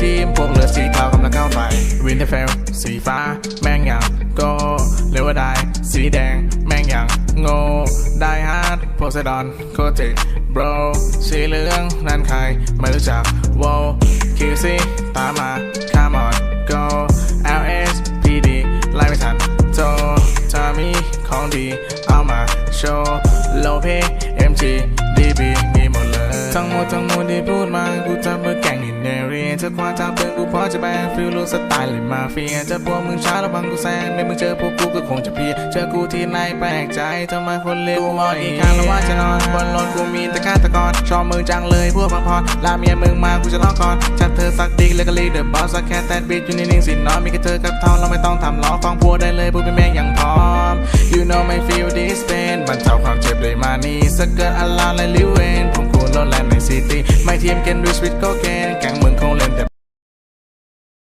ทีมพวกเรือสีเทากำลังก้าวไปวินเทอร์เฟลสีฟ้า แม่งอย่างโกเลวดายสีแดง แม่งอย่างโง่ได้ฮาร์ดโพไซดอนโคติบรสีเหลืองนั่นใคร ไม่รู้จักโวคิวซีตามมาคามอน go LS PD ไล่ไม่ทันโจถ้ามีของดี เอามาโชว์โลเพ MG DB มีหมดเลย ทั้งหมดทั้งมวลที่พูดมากูจำ จะคว้าจับเดินกูพอจะแบนฟิลลูสไตล์เลยมาเฟียจะพวกมึงช้าแล้วบังกูแซงในมึงเจอพวกกูก็คงจะเพียเจอกูที่ไหนแปลกใจทำไมคนเลวกูมองอีกครั้งแล้วว่าจะนอนบนรถกูมีแต่ฆาตกรชอบมึงจังเลยพวกบางพรลาเมียมึงมากูจะล้อก่อนจับเธอสักดิกแล้วก็รีเดอร์บอสสักแค่แตดบีทอยู่นิ่งๆสินอนมีแค่เธอกับทองเราไม่ต้องทำล้อฟังพัวได้เลยพูดเป็นแม่งอย่างพร้อม you know my feel this pain บรรเทาความเจ็บเลยมานี่สักเกิร์ตอลาและลิเวนผม ตีไม่เทียมกันด้วยสวิตก็แกนกลางเมืองของเล่นแต่